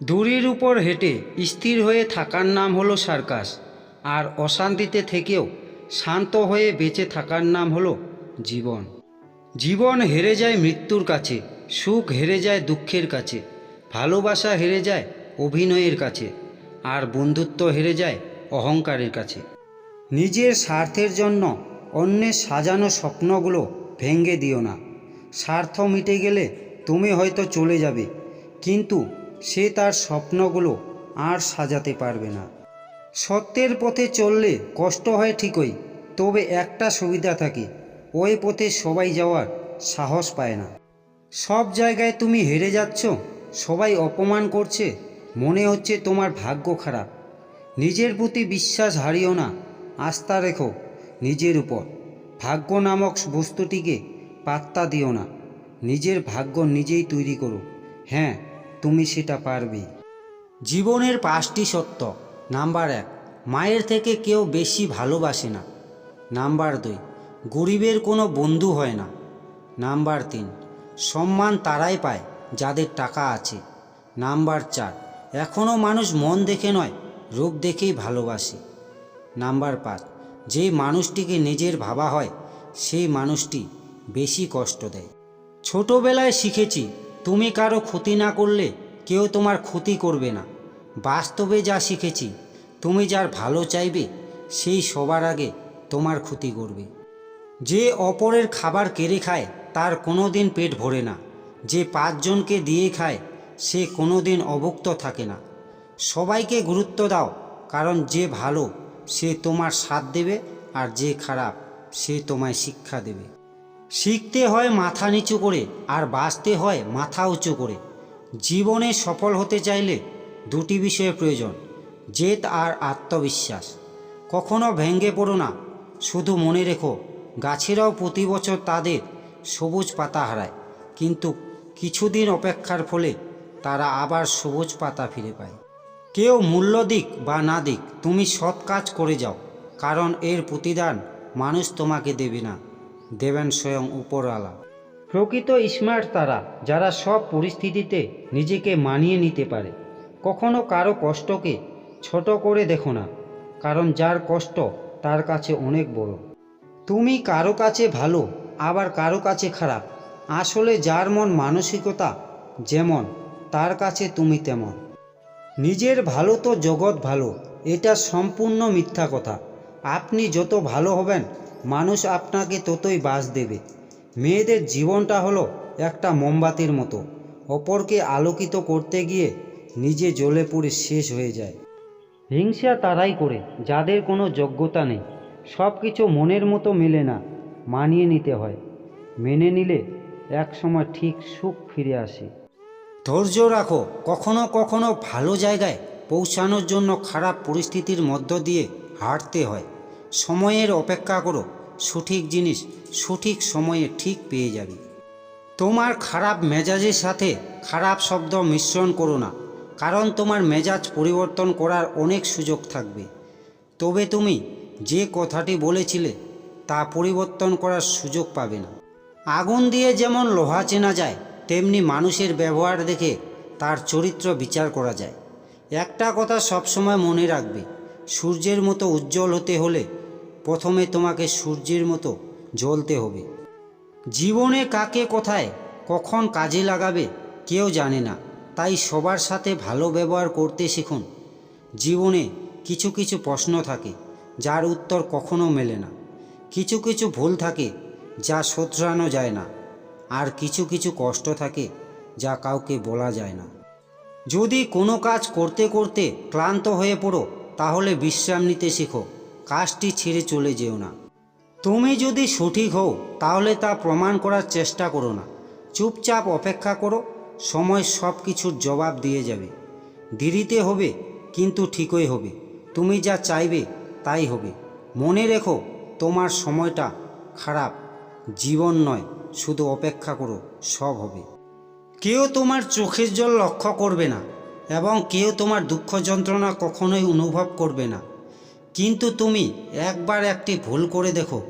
দড়ির উপর হেঁটে স্থির হয়ে থাকার নাম হলো সার্কাস, আর অশান্তিতে থেকেও শান্ত হয়ে বেঁচে থাকার নাম হলো জীবন। জীবন হেরে যায় মৃত্যুর কাছে, সুখ হেরে যায় দুঃখের কাছে, ভালোবাসা হেরে যায় অভিনয়ের কাছে, আর বন্ধুত্ব হেরে যায় অহংকারের কাছে। নিজের স্বার্থের জন্য অন্যের সাজানো স্বপ্নগুলো ভেঙে দিও না। স্বার্থ মিটে গেলে তুমি হয়তো চলে যাবে, কিন্তু সে তার স্বপ্নগুলো আর সাজাতে পারবে না। সত্যের পথে চললে কষ্ট হয় ঠিকই, তবে একটা সুবিধা থাকে, ওই পথে সবাই যাওয়ার সাহস পায় না। সব জায়গায় তুমি হেরে যাচ্ছ, সবাই অপমান করছে, মনে হচ্ছে তোমার ভাগ্য খারাপ। নিজের প্রতি বিশ্বাস হারিও না, আস্থা রেখো নিজের উপর। ভাগ্য নামক বস্তুটিকে পাত্তা দিও না, নিজের ভাগ্য নিজেই তৈরি করো। হ্যাঁ তুমি সেটা পারবে। জীবনের পাঁচটি সত্য। নাম্বার এক, মায়ের থেকে কেউ বেশি ভালোবাসে না। নাম্বার দুই, গরিবের কোনো বন্ধু হয় না। নাম্বার তিন, সম্মান তারাই পায় যাদের টাকা আছে। নাম্বার চার এখনও মানুষ মন দেখে নয়, রূপ দেখেই ভালোবাসে। নাম্বার পাঁচ যেই মানুষটিকে নিজের ভাবা হয়, সেই মানুষটি বেশি কষ্ট দেয়। ছোটবেলায় শিখেছি তুমি কারও ক্ষতি না করলে কেউ তোমার ক্ষতি করবে না। বাস্তবে যা শিখেছি, তুমি যার ভালো চাইবে, সেই সবার আগে তোমার ক্ষতি করবে। যে অপরের খাবার কেড়ে খায়, তার কোনো দিন পেট ভরে না। যে পাঁচজনকে দিয়ে খায়, সে কোনো দিন অভুক্ত থাকে না। সবাইকে গুরুত্ব দাও, কারণ যে ভালো, সে তোমার সাথ দেবে, আর যে খারাপ, সে তোমায় শিক্ষা দেবে। শিখতে হয় মাথা নিচু করে আর বাঁচতে হয় মাথা উঁচু করে। জীবনে সফল হতে চাইলে দুটি বিষয়ে প্রয়োজন, জেদ আর আত্মবিশ্বাস। কখনো ভেঙে পড়ো না, শুধু মনে রেখো, গাছেরাও প্রতি বছর তাদের সবুজ পাতা হারায়, কিন্তু কিছুদিন অপেক্ষার ফলে তারা আবার সবুজ পাতা ফিরে পায়। কেউ মূল্য দিক বা না দিক, তুমি সৎ কাজ করে যাও, কারণ এর প্রতিদান মানুষ তোমাকে দেবে না। দেবেন স্বয়ং উপরওয়ালা। প্রকৃত স্মার্ট তারা, যারা সব পরিস্থিতিতে নিজেকে মানিয়ে নিতে পারে। কখনো কারও কষ্টকে ছোট করে দেখো না, কারণ যার কষ্ট তার কাছে অনেক বড়। তুমি কারও কাছে ভালো, আবার কারও কাছে খারাপ। আসলে যার মন মানসিকতা যেমন, তার কাছে তুমি তেমন। নিজের ভালো তো জগৎ ভালো, এটা সম্পূর্ণ মিথ্যা কথা। আপনি যত ভালো হবেন মানুষ আপনাকে ততই বাস দেবে। মেয়েদের জীবনটা হলো একটা মোমবাতির মতো। অপরকে আলোকিত করতে গিয়ে নিজে জ্বলে পুড়ে শেষ হয়ে যায়। হিংসা তারাই করে, যাদের কোনো যোগ্যতা নেই। সব কিছু মনের মতো মেলে না, মানিয়ে নিতে হয়। মেনে নিলে এক সময় ঠিক সুখ ফিরে আসে। ধৈর্য রাখো, কখনো কখনো ভালো জায়গায় পৌঁছানোর জন্য খারাপ পরিস্থিতির মধ্য দিয়ে হাঁটতে হয়। সময়ের অপেক্ষা করো সঠিক জিনিস সঠিক সময়ে ঠিক পেয়ে যাবে। তোমার খারাপ মেজাজের সাথে খারাপ শব্দ মিশ্রণ করো না, কারণ তোমার মেজাজ পরিবর্তন করার অনেক সুযোগ থাকবে। তবে তুমি যে কথাটি বলেছিলে তা পরিবর্তন করার সুযোগ পাবে না। আগুন দিয়ে যেমন লোহা চেনা যায়, তেমনি মানুষের ব্যবহার দেখে তার চরিত্র বিচার করা যায়। একটা কথা সবসময় মনে রাখবে, সূর্যের মতো উজ্জ্বল হতে হলে প্রথমে তোমাকে সূর্যের মতো জ্বলতে হবে। জীবনে কাকে কোথায়, কখন কাজে লাগাবে, কেউ জানে না। তাই সবার সাথে ভালো ব্যবহার করতে শিখুন। জীবনে কিছু কিছু প্রশ্ন থাকে, যার উত্তর কখনো মেলে না। কিছু কিছু ভুল থাকে, যা শোধরানো যায় না। আর কিছু কিছু কষ্ট থাকে, যা কাউকে বলা যায় না। যদি কোনো কাজ করতে করতে ক্লান্ত হয়ে পড়ো, তাহলে বিশ্রাম নিতে শেখো। কাজটি ছেড়ে চলে যেও না। তুমি যদি সঠিক হও, তাহলে তা প্রমাণ করার চেষ্টা করো না। চুপচাপ অপেক্ষা করো, সময় সব কিছুর জবাব দিয়ে যাবে। দেরিতে হবে, কিন্তু ঠিকই হবে। তুমি যা চাইবে, তাই হবে। মনে রেখো, তোমার সময়টা খারাপ। জীবন নয়, শুধু অপেক্ষা করো, সব হবে। কেউ তোমার চোখের জল লক্ষ্য করবে না, এবং কেউ তোমার দুঃখ যন্ত্রণা কখনোই অনুভব করবে না। কিন্তু তুমি একবার একটি ভুল করে দেখো।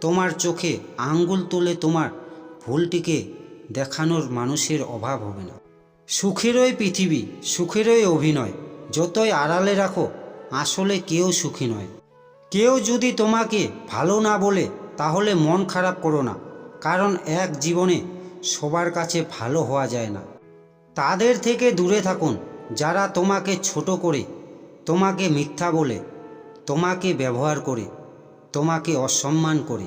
তোমার চোখে আঙ্গুল তুলে তোমার ভুলটিকে দেখানোর মানুষের অভাব হবে না। সুখেরই পৃথিবী সুখেরই অভিনয়, যতই আড়ালে রাখো, আসলে কেউ সুখী নয়। কেউ যদি তোমাকে ভালো না বলে, তাহলে মন খারাপ করো না, কারণ এক জীবনে সবার কাছে ভালো হওয়া যায় না। তাদের থেকে দূরে থাকুন, যারা তোমাকে ছোট করে, তোমাকে মিথ্যা বলে তোমাকে ব্যবহার করে, তোমাকে অসম্মান করে।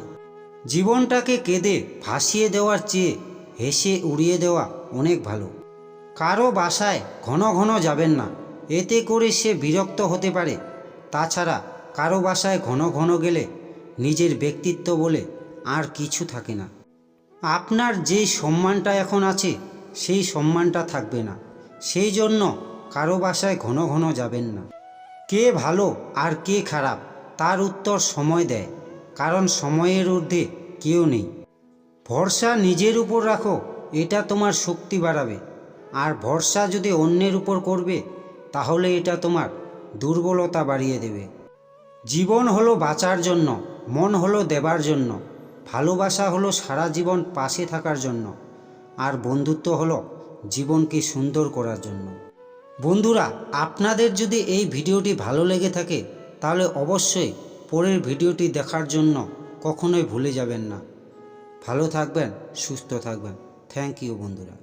জীবনটাকে কেঁদে ভাসিয়ে দেওয়ার চেয়ে হেসে উড়িয়ে দেওয়া অনেক ভালো। কারও বাসায় ঘন ঘন যাবেন না, এতে করে সে বিরক্ত হতে পারে। তাছাড়া কারও বাসায় ঘন ঘন গেলে নিজের ব্যক্তিত্ব বলে আর কিছু থাকে না। আপনার যেই সম্মানটা এখন আছে, সেই সম্মানটা থাকবে না। সেই জন্য কারও বাসায় ঘন ঘন যাবেন না। কে ভালো আর কে খারাপ তার উত্তর সময় দেয়, কারণ সময়ের ঊর্ধ্বে কেউ নেই। ভরসা নিজের উপর রাখো, এটা তোমার শক্তি বাড়াবে। আর ভরসা যদি অন্যের উপর করবে, তাহলে এটা তোমার দুর্বলতা বাড়িয়ে দেবে। জীবন হলো বাঁচার জন্য, মন হলো দেবার জন্য, ভালোবাসা হলো সারা জীবন পাশে থাকার জন্য, আর বন্ধুত্ব হলো জীবনকে সুন্দর করার জন্য। বন্ধুরা, আপনাদের যদি এই ভিডিওটি ভালো লেগে থাকে, তাহলে অবশ্যই পরের ভিডিওটি দেখার জন্য কখনোই ভুলে যাবেন না। ভালো থাকবেন, সুস্থ থাকবেন। থ্যাংক ইউ বন্ধুরা।